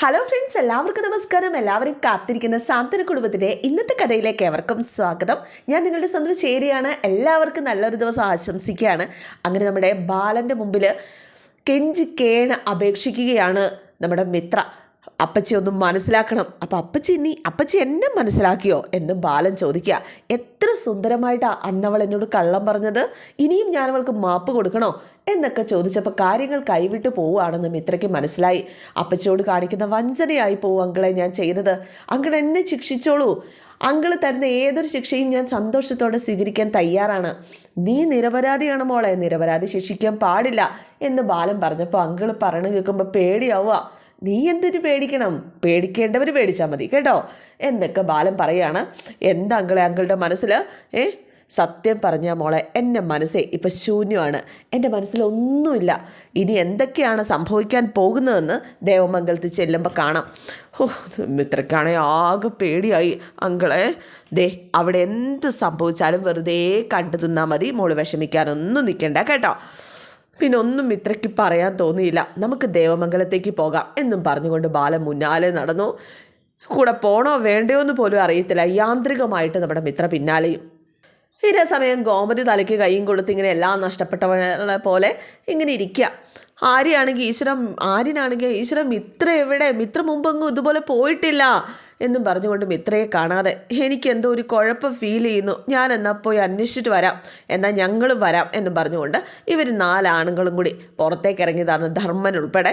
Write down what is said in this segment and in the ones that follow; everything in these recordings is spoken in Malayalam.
ഹലോ ഫ്രണ്ട്സ് എല്ലാവർക്കും നമസ്കാരം. എല്ലാവരും കാത്തിരിക്കുന്ന സാന്ത്വന കുടുംബത്തിന്റെ ഇന്നത്തെ കഥയിലേക്ക് എവർക്കും സ്വാഗതം. ഞാൻ നിങ്ങളുടെ സ്വന്തം ചേരിയാണ്. എല്ലാവർക്കും നല്ലൊരു ദിവസം ആശംസിക്കുകയാണ്. അങ്ങനെ നമ്മുടെ ബാലന്റെ മുമ്പിൽ കെഞ്ചി കേണ് അപേക്ഷിക്കുകയാണ് നമ്മുടെ മിത്ര. അപ്പച്ചി ഒന്ന് മനസ്സിലാക്കണം. അപ്പം അപ്പച്ചി നീ അപ്പച്ചി എന്നെ മനസ്സിലാക്കിയോ? എന്ന് ബാലൻ ചോദിക്കുക. എത്ര സുന്ദരമായിട്ടാണ് അന്നവൾ എന്നോട് കള്ളം പറഞ്ഞത്. ഇനിയും ഞാൻ അവൾക്ക് മാപ്പ് കൊടുക്കണോ? എന്നൊക്കെ ചോദിച്ചപ്പോൾ കാര്യങ്ങൾ കൈവിട്ട് പോവുകയാണെന്ന് മിത്രയ്ക്ക് മനസ്സിലായി. അപ്പച്ചിയോട് കാണിക്കുന്ന വഞ്ചനയായി പോവും അങ്കിളെ ഞാൻ ചെയ്തത്. അങ്കിൾ എന്നെ ശിക്ഷിച്ചോളൂ. അങ്കിൾ തരുന്ന ഏതൊരു ശിക്ഷയും ഞാൻ സന്തോഷത്തോടെ സ്വീകരിക്കാൻ തയ്യാറാണ്. നീ നിരപരാധിയാണ് മോളെ. നിരപരാധി ശിക്ഷിക്കാൻ പാടില്ല എന്ന് ബാലൻ പറഞ്ഞപ്പോൾ അങ്കിൾ പറഞ്ഞു കേൾക്കുമ്പോൾ പേടിയാവുക. നീ എന്തിനു പേടിക്കണം? പേടിക്കേണ്ടവർ പേടിച്ചാൽ മതി കേട്ടോ? എന്നൊക്കെ ബാലൻ പറയാണ്. എന്താ അങ്കിളെ അങ്കിളുടെ മനസ്സിൽ ഏ? സത്യം പറഞ്ഞ മോളെ എന്റെ മനസ്സേ ഇപ്പം ശൂന്യമാണ്. എന്റെ മനസ്സിലൊന്നുമില്ല ഇനി എന്തൊക്കെയാണ് സംഭവിക്കാൻ പോകുന്നതെന്ന് ദേവമംഗലത്തിൽ ചെല്ലുമ്പോൾ കാണാം. ഓ മിത്രക്കാണെ ആകെ പേടിയായി അങ്കിളെ. ദേ അവിടെ എന്ത് സംഭവിച്ചാലും വെറുതെ കണ്ടു തിന്നാൽ മതി. മോൾ വിഷമിക്കാനൊന്നും നിൽക്കണ്ട കേട്ടോ? പിന്നെ ഒന്നും ഇത്രയ്ക്ക് പറയാൻ തോന്നിയില്ല. നമുക്ക് ദേവമംഗലത്തേക്ക് പോകാം എന്നും പറഞ്ഞുകൊണ്ട് ബാലൻ മുന്നാലെ നടന്നു. കൂടെ പോണോ വേണ്ടയോ എന്ന് പോലും അറിയത്തില്ല. യാന്ത്രികമായിട്ട് നമ്മുടെ മിത്ര പിന്നാലെയും. ഇതേ സമയം ഗോമതി തലയ്ക്ക് കൈയും കൊടുത്ത് ഇങ്ങനെ എല്ലാം നഷ്ടപ്പെട്ടവളെ പോലെ ഇങ്ങനെ ഇരിക്കുക ആര്യാണെങ്കിൽ ഈശ്വരം ആര്യനാണെങ്കിൽ ഈശ്വരം മിത്ര എവിടെ? മിത്ര മുമ്പെങ്ങും ഇതുപോലെ പോയിട്ടില്ല എന്നും പറഞ്ഞുകൊണ്ട് മിത്രയെ കാണാതെ എനിക്ക് എന്തോ ഒരു കുഴപ്പം ഫീൽ ചെയ്യുന്നു. ഞാൻ എന്നാൽ പോയി അന്വേഷിച്ചിട്ട് വരാം. എന്നാൽ ഞങ്ങളും വരാം എന്നും പറഞ്ഞുകൊണ്ട് ഇവർ നാലാണുങ്ങളും കൂടി പുറത്തേക്ക് ഇറങ്ങിയതാണ് ധർമ്മൻ ഉൾപ്പെടെ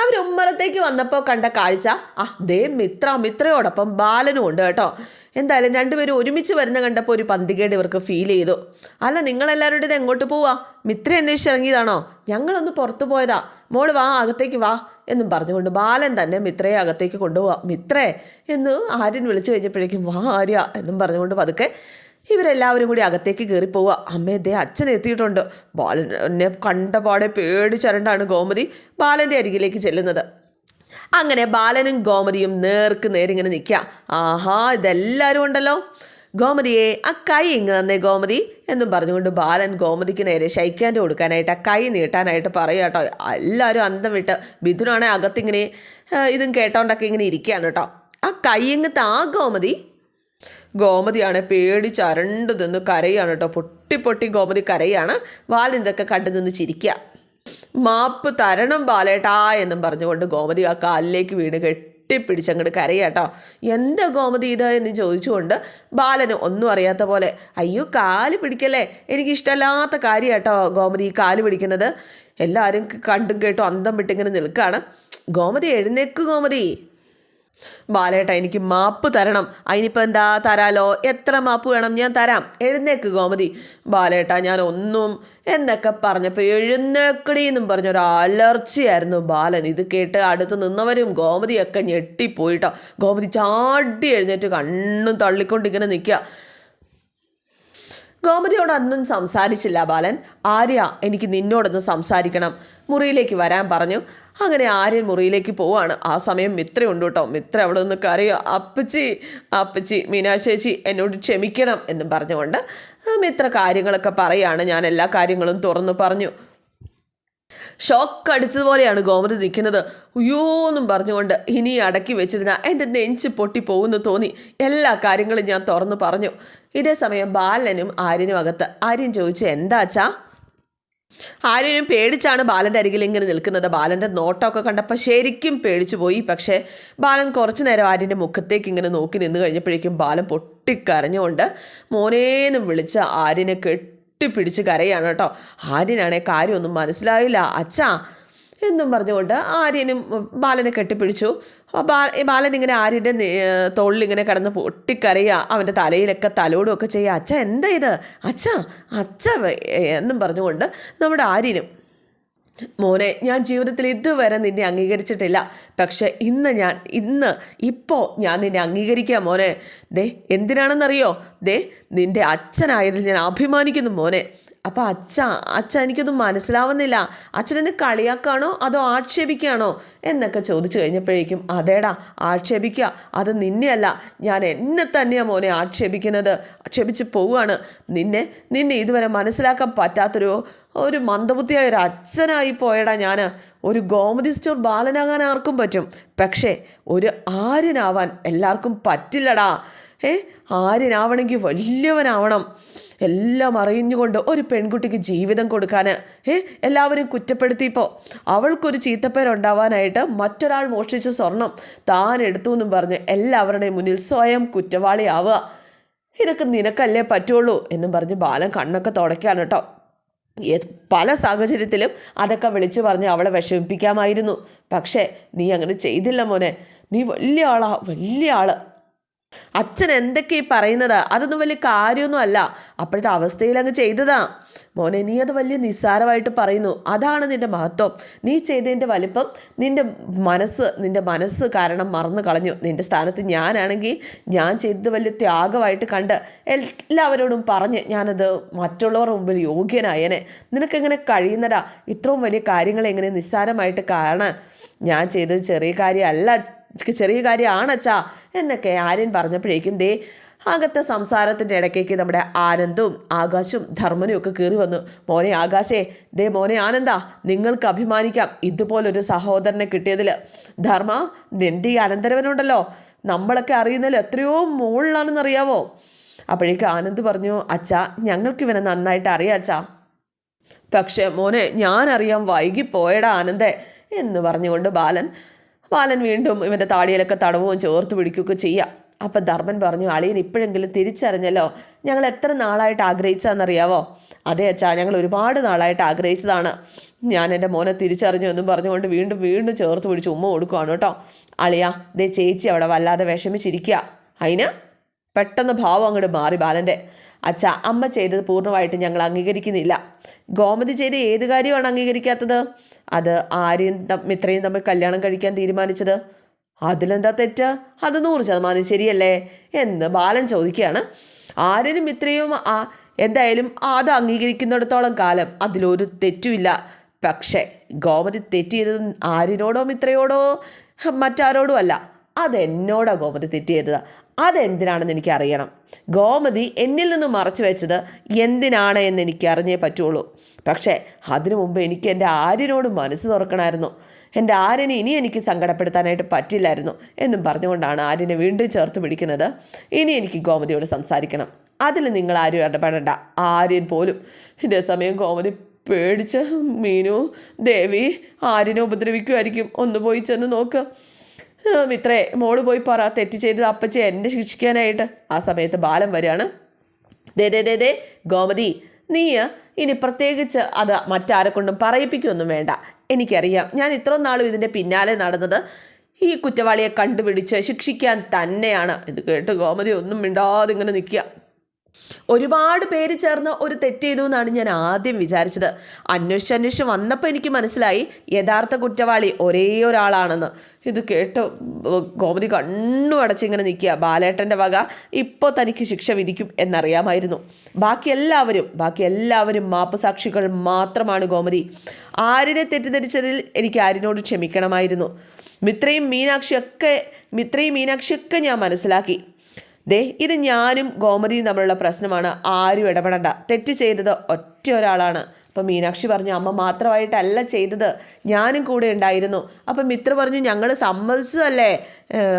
അവർ ഉമ്മറത്തേക്ക് വന്നപ്പോൾ കണ്ട കാഴ്ച ആ ദേ മിത്ര മിത്രയോടൊപ്പം ബാലനും ഉണ്ട് കേട്ടോ. എന്തായാലും രണ്ടുപേരും ഒരുമിച്ച് വരുന്ന കണ്ടപ്പോൾ ഒരു പന്തികേട് ഇവർക്ക് ഫീൽ ചെയ്തു. അല്ല നിങ്ങളെല്ലാവരുടേത് എങ്ങോട്ട് പോവാ? മിത്ര അന്വേഷിച്ച് ഇറങ്ങിയതാണോ? ഞങ്ങളൊന്ന് പുറത്തു പോയതാ. മോൾ വാ അകത്തേക്ക് വാ എന്നും പറഞ്ഞുകൊണ്ട് ബാലൻ തന്നെ മിത്രയെ അകത്തേക്ക് കൊണ്ടുപോവാം. മിത്രേ എന്ന് ആര്യൻ വിളിച്ചു കഴിഞ്ഞപ്പോഴേക്കും വാ ആര്യ എന്നും പറഞ്ഞുകൊണ്ട് പതുക്കെ ഇവരെല്ലാവരും കൂടി അകത്തേക്ക് കയറിപ്പോവുക ദേ അച്ഛൻ എത്തിയിട്ടുണ്ട്. ബാലൻ എന്നെ കണ്ട പാടെ പേടിച്ചരണ്ടാണ് ഗോമതി. ബാലന്റെ അരികിലേക്ക് ചെല്ലുന്നത്. അങ്ങനെ ബാലനും ഗോമതിയും നേർക്ക് നേരിങ്ങനെ നിൽക്കുക. ആഹാ ഇതെല്ലാവരും ഉണ്ടല്ലോ. ഗോമതിയെ ആ കൈ ഇങ്ങ് തന്നേ ഗോമതി എന്നും പറഞ്ഞുകൊണ്ട് ബാലൻ ഗോമതിക്ക് നേരെ ശൈക്കാന്റെ കൊടുക്കാനായിട്ട് ആ കൈ നീട്ടാനായിട്ട് പറയുക കേട്ടോ. എല്ലാവരും അന്തം വിട്ട് ബിദുനാണെ അകത്തിങ്ങനെ ഇതും കേട്ടോണ്ടൊക്കെ ഇങ്ങനെ ഇരിക്കുകയാണ് കേട്ടോ. ആ കൈ ഇങ്ങ് താ ഗോമതി. ഗോമതിയാണ് പേടിച്ച് അരണ്ടു നിന്ന് കരയാണ് കേട്ടോ. പൊട്ടി പൊട്ടി ഗോമതി കരയാണ്. ബാലന്റെയൊക്കെ കണ്ടു നിന്ന് ചിരിക്കുക മാപ്പ് തരണം ബാലേട്ടാ എന്നും പറഞ്ഞുകൊണ്ട് ഗോമതി ആ കാലിലേക്ക് വീണ് കെട്ടിപ്പിടിച്ചങ്ങോട്ട് കരയാട്ടോ എന്താ ഗോമതി ഇത് എന്ന് ചോദിച്ചുകൊണ്ട് ബാലന് ഒന്നും അറിയാത്ത പോലെ അയ്യോ കാൽ പിടിക്കല്ലേ? എനിക്കിഷ്ടമല്ലാത്ത കാര്യമാട്ടോ ഗോമതി ഈ കാൽ പിടിക്കുന്നത്. എല്ലാവരും കണ്ടും കേട്ടോ അന്തം വിട്ടിങ്ങനെ നിൽക്കുകയാണ് ഗോമതി എഴുന്നേക്ക് ഗോമതി. ബാലേട്ട എനിക്ക് മാപ്പ് തരണം. അതിനിപ്പോൾ എന്താ തരാലോ? എത്ര മാപ്പ് വേണം ഞാൻ തരാം. എഴുന്നേക്ക് ഗോമതി. ബാലേട്ട ഞാൻ ഒന്നും എന്നൊക്കെ പറഞ്ഞപ്പോൾ എഴുന്നേക്കടി എന്നും പറഞ്ഞൊരു അലർച്ചയായിരുന്നു ബാലൻ. ഇത് കേട്ട് അടുത്ത് നിന്നവരും ഗോമതിയൊക്കെ ഞെട്ടിപ്പോയിട്ടോ. ഗോമതി ചാടി എഴുന്നേറ്റ് കണ്ണും തള്ളിക്കൊണ്ട് ഇങ്ങനെ നിൽക്കുക ഗോമതിയോട് അന്നും സംസാരിച്ചില്ല ബാലൻ. ആര്യ എനിക്ക് നിന്നോടൊന്ന് സംസാരിക്കണം. മുറിയിലേക്ക് വരാൻ പറഞ്ഞു. അങ്ങനെ ആര്യൻ മുറിയിലേക്ക് പോവാണ്. ആ സമയം മിത്ര ഉണ്ട് കേട്ടോ മിത്ര അവിടെ നിന്ന് കരയോ. അപ്പച്ചി അപ്പച്ചി മീനാശേച്ചി എന്നോട് ക്ഷമിക്കണം എന്ന് പറഞ്ഞുകൊണ്ട് മിത്ര കാര്യങ്ങളൊക്കെ പറയാണ്. ഞാൻ എല്ലാ കാര്യങ്ങളും തുറന്നു പറഞ്ഞു. ഷോക്ക് അടിച്ചതുപോലെയാണ് ഗോമതി നിൽക്കുന്നത്. അയ്യോ എന്നും പറഞ്ഞുകൊണ്ട് ഇനി അടക്കി വെച്ചതിനാ എന്റെ നെഞ്ച് പൊട്ടി പോകുന്നു തോന്നി. എല്ലാ കാര്യങ്ങളും ഞാൻ തുറന്നു പറഞ്ഞു. ഇതേ സമയം ബാലനും ആര്യനും അകത്ത് ആര്യൻ ചോദിച്ചു എന്താ അച്ഛാ? ആര്യനും പേടിച്ചാണ് ബാലന്റെ അരികിൽ ഇങ്ങനെ നിൽക്കുന്നത്. ബാലന്റെ നോട്ടമൊക്കെ കണ്ടപ്പോൾ ശരിക്കും പേടിച്ചു പോയി. പക്ഷേ ബാലൻ കുറച്ചു നേരം ആര്യന്റെ മുഖത്തേക്ക് ഇങ്ങനെ നോക്കി നിന്ന് കഴിഞ്ഞപ്പോഴേക്കും ബാലൻ പൊട്ടിക്കരഞ്ഞുകൊണ്ട് മോനേന്നും വിളിച്ച് ആര്യനെ കെട്ടിപ്പിടിച്ച് കരയാണ് കേട്ടോ. ആര്യനാണെ കാര്യമൊന്നും മനസ്സിലായില്ല. അച്ഛാ എന്നും പറഞ്ഞുകൊണ്ട് ആര്യനും ബാലനെ കെട്ടിപ്പിടിച്ചു. ബാ ബാലൻ ഇങ്ങനെ ആര്യന്റെ തോളിലിങ്ങനെ കിടന്ന് പൊട്ടിക്കറിയുക അവന്റെ തലയിലൊക്കെ തലോടും ഒക്കെ ചെയ്യുക. അച്ഛ എന്താ ഇത്? അച്ഛ അച്ഛ എന്നും പറഞ്ഞുകൊണ്ട് നമ്മുടെ ആര്യനും മോനെ ഞാൻ ജീവിതത്തിൽ ഇതുവരെ നിന്നെ അംഗീകരിച്ചിട്ടില്ല. പക്ഷെ ഇന്ന് ഞാൻ ഇന്ന് ഇപ്പോൾ ഞാൻ നിന്നെ അംഗീകരിക്കാം മോനെ. ദേ എന്തിനാണെന്നറിയോ? ദേ നിന്റെ അച്ഛനായതിൽ ഞാൻ അഭിമാനിക്കുന്നു മോനെ. അപ്പോൾ അച്ഛ അച്ഛ എനിക്കൊന്നും മനസ്സിലാവുന്നില്ല. അച്ഛനെന്നെ കളിയാക്കാണോ അതോ ആക്ഷേപിക്കുകയാണോ എന്നൊക്കെ ചോദിച്ചു കഴിഞ്ഞപ്പോഴേക്കും അതേടാ ആക്ഷേപിക്കുക അത് നിന്നെയല്ല ഞാൻ എന്നെ തന്നെയാണ് മോനെ ആക്ഷേപിക്കുന്നത്. ആക്ഷേപിച്ച് പോവുകയാണ്. നിന്നെ നിന്നെ ഇതുവരെ മനസ്സിലാക്കാൻ പറ്റാത്തൊരു ഒരു മന്ദബുദ്ധിയായ ഒരു അച്ഛനായി പോയടാ ഞാൻ ഒരു ഗോമതി സ്റ്റോർ ബാലനാകാൻ ആർക്കും പറ്റും. പക്ഷേ ഒരു ആര്യനാവാൻ എല്ലാവർക്കും പറ്റില്ലടാ. ഏ ആര്യനാവണമെങ്കിൽ വലിയവനാവണം. എല്ലാം അറിഞ്ഞുകൊണ്ട് ഒരു പെൺകുട്ടിക്ക് ജീവിതം കൊടുക്കാൻ ഏ എല്ലാവരും കുറ്റപ്പെടുത്തിയപ്പോൾ അവൾക്കൊരു ചീത്തപ്പേരുണ്ടാവാനായിട്ട് മറ്റൊരാൾ മോഷ്ടിച്ച സ്വർണം താൻ എടുത്തു എന്നും പറഞ്ഞ് എല്ലാവരുടെയും മുന്നിൽ സ്വയം കുറ്റവാളിയാവുക. ഇതൊക്കെ നിനക്കല്ലേ പറ്റുള്ളൂ എന്നും പറഞ്ഞ് ബാലൻ കണ്ണൊക്കെ തുടയ്ക്കാണ് കേട്ടോ. പല സാഹചര്യത്തിലും അതൊക്കെ വിളിച്ചു പറഞ്ഞ് അവളെ വിഷമിപ്പിക്കാമായിരുന്നു. പക്ഷേ നീ അങ്ങനെ ചെയ്തില്ല മോനെ. നീ വലിയ ആളാ വലിയ ആൾ. അച്ഛൻ എന്തൊക്കെ ഈ പറയുന്നത്? അതൊന്നും വലിയ കാര്യമൊന്നും അല്ല. അപ്പോഴത്തെ അവസ്ഥയിൽ അങ്ങ് ചെയ്തതാ. മോനെ നീ അത് വലിയ നിസ്സാരമായിട്ട് പറയുന്നു. അതാണ് നിന്റെ മഹത്വം. നീ ചെയ്തതിന്റെ വലിപ്പം നിന്റെ മനസ്സ് നിന്റെ മനസ്സ് കാരണം മറന്നു കളഞ്ഞു. നിന്റെ സ്ഥാനത്ത് ഞാനാണെങ്കിൽ ഞാൻ ചെയ്തത് വലിയ ത്യാഗമായിട്ട് കണ്ട് എല്ലാവരോടും പറഞ്ഞ് ഞാനത് മറ്റുള്ളവരുടെ മുമ്പിൽ യോഗ്യനായനെ. നിനക്കെങ്ങനെ കഴിയുന്നടാ ഇത്രയും വലിയ കാര്യങ്ങൾ എങ്ങനെ നിസ്സാരമായിട്ട് കാണാൻ? ഞാൻ ചെയ്തത് ചെറിയ കാര്യമല്ല ചെറിയ കാര്യമാണച്ചാ എന്നൊക്കെ ആര്യൻ പറഞ്ഞപ്പോഴേക്കും ദേ അകത്തെ സംസാരത്തിന്റെ ഇടയ്ക്കേക്ക് നമ്മുടെ ആനന്ദും ആകാശും ധർമ്മനും ഒക്കെ കയറി വന്നു. മോനെ ആകാശേ ദേ മോനെ ആനന്ദാ നിങ്ങൾക്ക് അഭിമാനിക്കാം ഇതുപോലൊരു സഹോദരനെ കിട്ടിയതിൽ ധർമ്മ നിന്റെ ഈ അനന്തരവനുണ്ടല്ലോ. നമ്മളൊക്കെ അറിയുന്നതിൽ എത്രയോ മുകളിലാണെന്നറിയാവോ അപ്പോഴേക്ക് ആനന്ദ് പറഞ്ഞു അച്ഛാ ഞങ്ങൾക്ക് ഇവനെ നന്നായിട്ട് അറിയാം അച്ഛാ. പക്ഷേ മോനെ ഞാനറിയാൻ വൈകിപ്പോയടാ ആനന്ദേ എന്ന് പറഞ്ഞുകൊണ്ട് ബാലൻ ബാലൻ വീണ്ടും ഇവന്റെ താടിയിലൊക്കെ തടവുകയും ചേർത്ത് പിടിക്കുകയൊക്കെ ചെയ്യാം. അപ്പം ധർമ്മൻ പറഞ്ഞു അളിയൻ ഇപ്പോഴെങ്കിലും തിരിച്ചറിഞ്ഞല്ലോ. ഞങ്ങൾ എത്ര നാളായിട്ട് ആഗ്രഹിച്ചാന്നറിയാവോ അതെ അച്ഛാ ഞങ്ങൾ ഒരുപാട് നാളായിട്ട് ആഗ്രഹിച്ചതാണ്. ഞാൻ എന്റെ മോനെ തിരിച്ചറിഞ്ഞു എന്നും പറഞ്ഞുകൊണ്ട് വീണ്ടും വീണ്ടും ചേർത്ത് പിടിച്ച് ഉമ്മ കൊടുക്കുകയാണ് കേട്ടോ. അളിയാ ദേ ചേച്ചി അവിടെ വല്ലാതെ വിഷമിച്ചിരിക്കുക അതിന് പെട്ടെന്ന് ഭാവം അങ്ങോട്ട് മാറി ബാലന്റെ. അച്ഛ അമ്മ ചെയ്തത് പൂർണമായിട്ട് ഞങ്ങൾ അംഗീകരിക്കുന്നില്ല. ഗോമതി ചെയ്ത ഏത് കാര്യമാണ് അംഗീകരിക്കാത്തത്? അത് ആരെയും മിത്രയും തമ്മിൽ കല്യാണം കഴിക്കാൻ തീരുമാനിച്ചത്. അതിലെന്താ തെറ്റ്? അത് നൂറ് ശതമാനം ശരിയല്ലേ? എന്ന് ബാലൻ ചോദിക്കുകയാണ്. ആര്യനും മിത്രയും എന്തായാലും അത് അംഗീകരിക്കുന്നിടത്തോളം കാലം അതിലൊരു തെറ്റുമില്ല. പക്ഷേ ഗോമതി തെറ്റിയത് ആരിനോടോ മിത്രയോടോ മറ്റാരോടോ അല്ല അതെന്നോടാ ഗോമതി തെറ്റിയത് അതെന്തിനാണെന്ന് എനിക്ക് അറിയണം ഗോമതി എന്നിൽ നിന്ന് മറച്ചു വെച്ചത് എന്തിനാണ് എന്ന് എനിക്ക് അറിഞ്ഞേ പറ്റുള്ളൂ. പക്ഷേ അതിനു മുമ്പ് എനിക്ക് എന്റെ ആര്യനോട് മനസ്സ് തുറക്കണമായിരുന്നു. എന്റെ ആര്യനെ ഇനി എനിക്ക് സങ്കടപ്പെടുത്താനായിട്ട് പറ്റില്ലായിരുന്നു എന്നും പറഞ്ഞുകൊണ്ടാണ് ആര്യനെ വീണ്ടും ചേർത്ത് പിടിക്കുന്നത്. ഇനി എനിക്ക് ഗോമതിയോട് സംസാരിക്കണം. അതിൽ നിങ്ങൾ ആരും ഇടപെടണ്ട. ആര്യൻ പോലും ഇതേ സമയം ഗോമതി പേടിച്ച് മീനു ദേവി ആര്യനെ ഉപദ്രവിക്കുമായിരിക്കും ഒന്ന് പോയി ചെന്ന് നോക്ക്. മിത്രേ മോൾ പോയി പറ തെറ്റ് ചെയ്തത് അപ്പച്ചി എന്നെ ശിക്ഷിക്കാനായിട്ട്. ആ സമയത്ത് ബാലം വരികയാണ്. ദേ ദേ ദേ ദേ ഗോമതി നീ ഇനി പ്രത്യേകിച്ച് അത് മറ്റാരെ കൊണ്ടും പറയിപ്പിക്കൊന്നും വേണ്ട. എനിക്കറിയാം ഞാൻ ഇത്ര നാളും ഇതിന്റെ പിന്നാലെ നടന്നത് ഈ കുറ്റവാളിയെ കണ്ടുപിടിച്ച് ശിക്ഷിക്കാൻ തന്നെയാണ്. ഇത് കേട്ട് ഗോമതി ഒന്നും മിണ്ടാതെ ഇങ്ങനെ നിൽക്കുക. ഒരുപാട് പേര് ചേർന്ന് ഒരു തെറ്റ് ചെയ്തു എന്നാണ് ഞാൻ ആദ്യം വിചാരിച്ചത്. അന്വേഷിച്ച് അന്വേഷിച്ച് വന്നപ്പോൾ എനിക്ക് മനസ്സിലായി യഥാർത്ഥ കുറ്റവാളി ഒരേ ഒരാളാണെന്ന്. ഇത് കേട്ട് ഗോമതി കണ്ണും അടച്ചിങ്ങനെ നിൽക്കുക. ബാലേട്ടന്റെ വക ഇപ്പോൾ തനിക്ക് ശിക്ഷ വിധിക്കും എന്നറിയാമായിരുന്നു. ബാക്കി എല്ലാവരും ബാക്കി എല്ലാവരും മാപ്പ് സാക്ഷികൾ മാത്രമാണ് ഗോമതി. ആരിനെ തെറ്റിദ്ധരിച്ചതിൽ എനിക്ക് ആരിനോട് ക്ഷമിക്കണമായിരുന്നു. മിത്രയും മീനാക്ഷിയൊക്കെ മിത്രയും മീനാക്ഷിയൊക്കെ ഞാൻ മനസ്സിലാക്കി. ദേ ഇത് ഞാനും ഗോമതിയും തമ്മിലുള്ള പ്രശ്നമാണ്. ആരും ഇടപെടണ്ട. തെറ്റ് ചെയ്തത് ഒറ്റ ഒരാളാണ്. അപ്പം മീനാക്ഷി പറഞ്ഞു അമ്മ മാത്രമായിട്ടല്ല ചെയ്തത്. ഞാനും കൂടെ ഉണ്ടായിരുന്നു. അപ്പം മിത്ര പറഞ്ഞു ഞങ്ങൾ സമ്മതിച്ചതല്ലേ?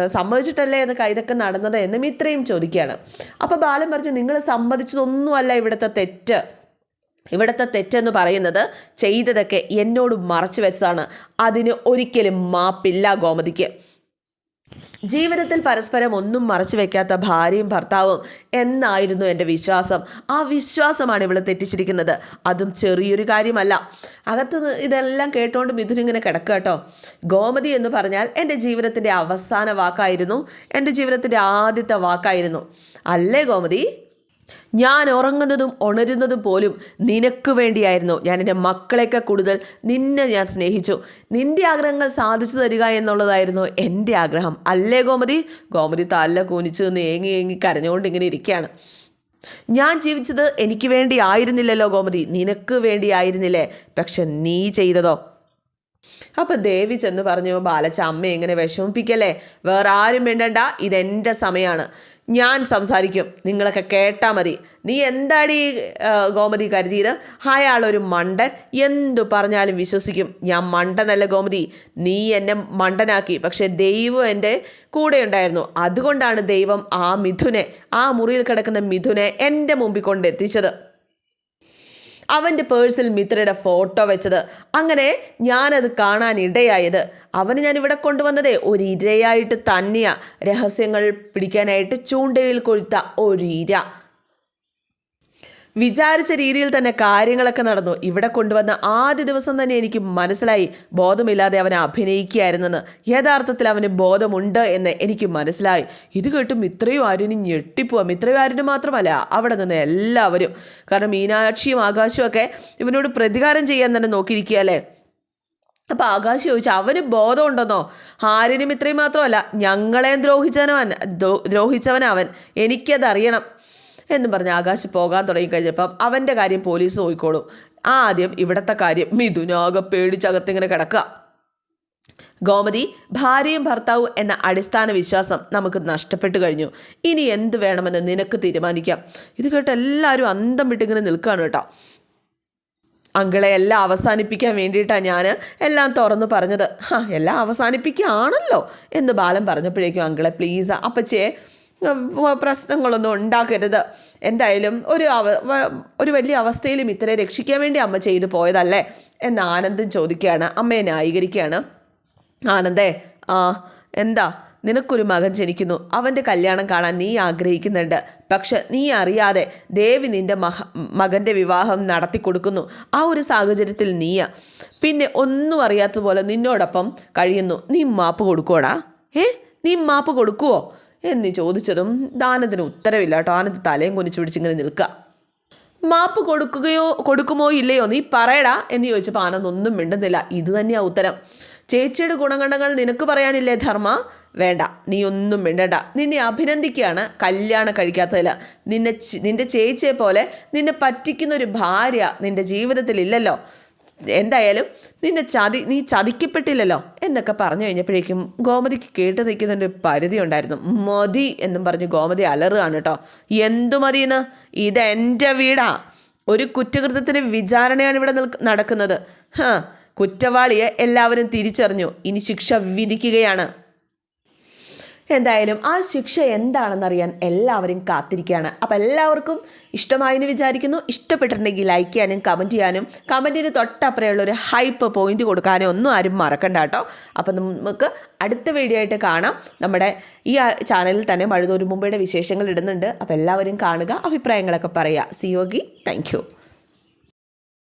സമ്മതിച്ചിട്ടല്ലേ എന്ന് ഇതൊക്കെ നടന്നത്? എന്ന് മിത്രയും ചോദിക്കുകയാണ്. അപ്പോൾ ബാലൻ പറഞ്ഞു നിങ്ങൾ സമ്മതിച്ചതൊന്നുമല്ല ഇവിടുത്തെ തെറ്റ്. ഇവിടുത്തെ തെറ്റെന്ന് പറയുന്നത് ചെയ്തതൊക്കെ എന്നോട് മറച്ചു വെച്ചതാണ്. അതിന് ഒരിക്കലും മാപ്പില്ല ഗോമതിക്ക്. ജീവിതത്തിൽ പരസ്പരം ഒന്നും മറച്ചു വെക്കാത്ത ഭാര്യയും ഭർത്താവും എന്നായിരുന്നു എന്റെ വിശ്വാസം. ആ വിശ്വാസമാണ് ഇവളെ തെറ്റിച്ചിരിക്കുന്നത്. അതും ചെറിയൊരു കാര്യമല്ല. അകത്ത് ഇതെല്ലാം കേട്ടോണ്ട് മിഥുൻ ഇങ്ങനെ കിടക്കുക കേട്ടോ. ഗോമതി എന്ന് പറഞ്ഞാൽ എന്റെ ജീവിതത്തിന്റെ അവസാന വാക്കായിരുന്നു. എന്റെ ജീവിതത്തിന്റെ ആദ്യത്തെ വാക്കായിരുന്നു. അല്ലേ ഗോമതി? ഞാൻ ഉറങ്ങുന്നതും ഉണരുന്നതും പോലും നിനക്ക് വേണ്ടിയായിരുന്നു ഞാൻ എന്റെ മക്കളെയൊക്കെ കൂടുതൽ നിന്നെ ഞാൻ സ്നേഹിച്ചു. നിന്റെ ആഗ്രഹങ്ങൾ സാധിച്ചു തരിക എന്നുള്ളതായിരുന്നു എന്റെ ആഗ്രഹം. അല്ലേ ഗോമതി? ഗോമതി തല്ല കൂനിച്ച് നിന്ന് ഏങ്ങി ഏങ്ങി കരഞ്ഞുകൊണ്ട് ഇങ്ങനെ ഇരിക്കുകയാണ്. ഞാൻ ജീവിച്ചത് എനിക്ക് വേണ്ടി ആയിരുന്നില്ലല്ലോ ഗോമതി. നിനക്ക് വേണ്ടി ആയിരുന്നില്ലേ? പക്ഷെ നീ ചെയ്തതോ? അപ്പൊ ദേവി ചെന്ന് പറഞ്ഞു ബാലച്ച അമ്മ എങ്ങനെ വിഷമിപ്പിക്കല്ലേ? വേറെ ആരും വേണ്ടണ്ട ഇതെന്റെ സമയമാണ്. ഞാൻ സംസാരിക്കും. നിങ്ങളൊക്കെ കേട്ടാൽ മതി. നീ എന്താടി ഗോമതി കരുതിയത്? അയാളൊരു മണ്ടൻ. എന്തു പറഞ്ഞാലും വിശ്വസിക്കും. ഞാൻ മണ്ടനല്ല ഗോമതി. നീ എന്നെ മണ്ടനാക്കി. പക്ഷെ ദൈവം എന്റെ കൂടെ ഉണ്ടായിരുന്നു. അതുകൊണ്ടാണ് ദൈവം ആ മിഥുനെ ആ മുറിയിൽ കിടക്കുന്ന മിഥുനെ എന്റെ മുമ്പിൽ കൊണ്ടെത്തിച്ചത്. അവന്റെ പേഴ്സിൽ മിത്രയുടെ ഫോട്ടോ വെച്ചത്. അങ്ങനെ ഞാനത് കാണാൻ ഇടയായത്. അവന് ഞാൻ ഇവിടെ കൊണ്ടുവന്നതേ ഒരു ഇരയായിട്ട് തന്നെയാണ് രഹസ്യങ്ങൾ പിടിക്കാനായിട്ട് ചൂണ്ടയിൽ കൊഴുത്ത ഒരു ഇര. വിചാരിച്ച രീതിയിൽ തന്നെ കാര്യങ്ങളൊക്കെ നടന്നു. ഇവിടെ കൊണ്ടുവന്ന ആദ്യ ദിവസം തന്നെ എനിക്ക് മനസ്സിലായി ബോധമില്ലാതെ അവനെ അഭിനയിക്കുകയായിരുന്നെന്ന്. യഥാർത്ഥത്തിൽ അവന് ബോധമുണ്ട് എന്ന് എനിക്ക് മനസ്സിലായി. ഇത് കേട്ടും ഇത്രയും ആര്യനും ഞെട്ടിപ്പോവാം. ഇത്രയും ആര്യനും മാത്രമല്ല അവിടെ നിന്ന് എല്ലാവരും. കാരണം മീനാക്ഷിയും ആകാശവും ഒക്കെ ഇവനോട് പ്രതികാരം ചെയ്യാൻ തന്നെ നോക്കിയിരിക്കുകയല്ലേ അപ്പോൾ ആകാശ് ചോദിച്ചു അവന് ബോധമുണ്ടെന്നോ? ആര്യനും ഇത്രയും മാത്രമല്ല ഞങ്ങളെ ദ്രോഹിച്ചവനവൻ ദ്രോ- ദ്രോഹിച്ചവനവൻ. എനിക്കതറിയണം. എന്നും പറഞ്ഞ് ആകാശ് പോകാൻ തുടങ്ങിക്കഴിഞ്ഞപ്പം അവന്റെ കാര്യം പോലീസ് നോക്കിക്കോളും. ആദ്യം ഇവിടുത്തെ കാര്യം മിഥുനാകെ പേടിച്ചകത്തിങ്ങനെ കിടക്കുക. ഗോമതി ഭാര്യയും ഭർത്താവും എന്ന അടിസ്ഥാന വിശ്വാസം നമുക്ക് നഷ്ടപ്പെട്ടു കഴിഞ്ഞു. ഇനി എന്ത് വേണമെന്ന് നിനക്ക് തീരുമാനിക്കാം. ഇത് കേട്ട് എല്ലാവരും അന്തം വിട്ടിങ്ങനെ നിൽക്കുകയാണ് കേട്ടോ. അങ്കിളെ എല്ലാം അവസാനിപ്പിക്കാൻ വേണ്ടിയിട്ടാണ് ഞാൻ എല്ലാം തുറന്ന് പറഞ്ഞത്. എല്ലാം അവസാനിപ്പിക്കുകയാണല്ലോ എന്ന് ബാലൻ പറഞ്ഞപ്പോഴേക്കും അങ്കിളെ പ്ലീസ് അപ്പച്ചേ പ്രശ്നങ്ങളൊന്നും ഉണ്ടാക്കരുത്. എന്തായാലും ഒരു അവ ഒരു വലിയ അവസ്ഥയിലും ഇത്രയെ രക്ഷിക്കാൻ വേണ്ടി അമ്മ ചെയ്തു പോയതല്ലേ? എന്ന് ആനന്ദൻ ചോദിക്കുകയാണ്. അമ്മയെ ന്യായീകരിക്കുകയാണ്. ആനന്ദേ ആ എന്താ? നിനക്കൊരു മകൻ ജനിക്കുന്നു. അവന്റെ കല്യാണം കാണാൻ നീ ആഗ്രഹിക്കുന്നുണ്ട്. പക്ഷെ നീ അറിയാതെ ദേവി നിന്റെ മഹ മകന്റെ വിവാഹം നടത്തി കൊടുക്കുന്നു. ആ ഒരു സാഹചര്യത്തിൽ നീയാ. പിന്നെ ഒന്നും അറിയാത്തതുപോലെ നിന്നോടൊപ്പം കഴിയുന്നു. നീ മാപ്പ് കൊടുക്കുവോടാ? ഏ നീ മാപ്പ് കൊടുക്കുവോ? എന്ന് ചോദിച്ചതും ദാനത്തിന് ഉത്തരവില്ല കേട്ടോ. ആനന്ദ് തലയും കൊനിച്ചു പിടിച്ചിങ്ങനെ നിൽക്കുക മാപ്പ് കൊടുക്കുകയോ കൊടുക്കുമോ ഇല്ലയോ നീ പറയടാ എന്ന് ചോദിച്ചപ്പോൾ ആനന്ദ് ഒന്നും മിണ്ടുന്നില്ല. ഇത് തന്നെയാ ഉത്തരം. ചേച്ചിയുടെ ഗുണഗണങ്ങൾ നിനക്ക് പറയാനില്ലേ ധർമ്മ? വേണ്ട. നീ ഒന്നും മിണ്ടണ്ട. നിന്നെ അഭിനന്ദിക്കുകയാണ്. കല്യാണം കഴിക്കാത്തതിൽ നിന്നെ നിന്റെ ചേച്ചിയെ പോലെ നിന്നെ പറ്റിക്കുന്ന ഒരു ഭാര്യ നിന്റെ ജീവിതത്തിൽ ഇല്ലല്ലോ എന്തായാലും നിന്നെ ചതി നീ ചതിക്കപ്പെട്ടില്ലല്ലോ എന്നൊക്കെ പറഞ്ഞു കഴിഞ്ഞപ്പോഴേക്കും ഗോമതിക്ക് കേട്ട് നിൽക്കുന്നതിന്റെ പരിധി ഉണ്ടായിരുന്നു. മതി എന്നും പറഞ്ഞ് ഗോമതി അലറുകയാണ് കേട്ടോ. എന്തു മതിയെന്ന് ഇത് എന്റെ വീടാ. ഒരു കുറ്റകൃത്യത്തിന് വിചാരണയാണ് ഇവിടെ നടക്കുന്നത്. കുറ്റവാളിയെ എല്ലാവരും തിരിച്ചറിഞ്ഞു. ഇനി ശിക്ഷ വിധിക്കുകയാണ്. എന്തായാലും ആ ശിക്ഷ എന്താണെന്നറിയാൻ എല്ലാവരും കാത്തിരിക്കുകയാണ്. അപ്പം എല്ലാവർക്കും ഇഷ്ടമായെന്ന് വിചാരിക്കുന്നു. ഇഷ്ടപ്പെട്ടിട്ടുണ്ടെങ്കിൽ ലൈക്ക് ചെയ്യാനും കമന്റ് ചെയ്യാനും കമന്റിന് തൊട്ടപ്പുറയുള്ള ഒരു ഹൈപ്പ് പോയിന്റ് കൊടുക്കാനും ഒന്നും ആരും മറക്കണ്ട കേട്ടോ. അപ്പം നമുക്ക് അടുത്ത വീഡിയോ ആയിട്ട് കാണാം. നമ്മുടെ ഈ ചാനലിൽ തന്നെ മഴുതൂർ വിശേഷങ്ങൾ ഇടുന്നുണ്ട്. അപ്പോൾ എല്ലാവരും കാണുക അഭിപ്രായങ്ങളൊക്കെ പറയുക. സിയോഗി താങ്ക്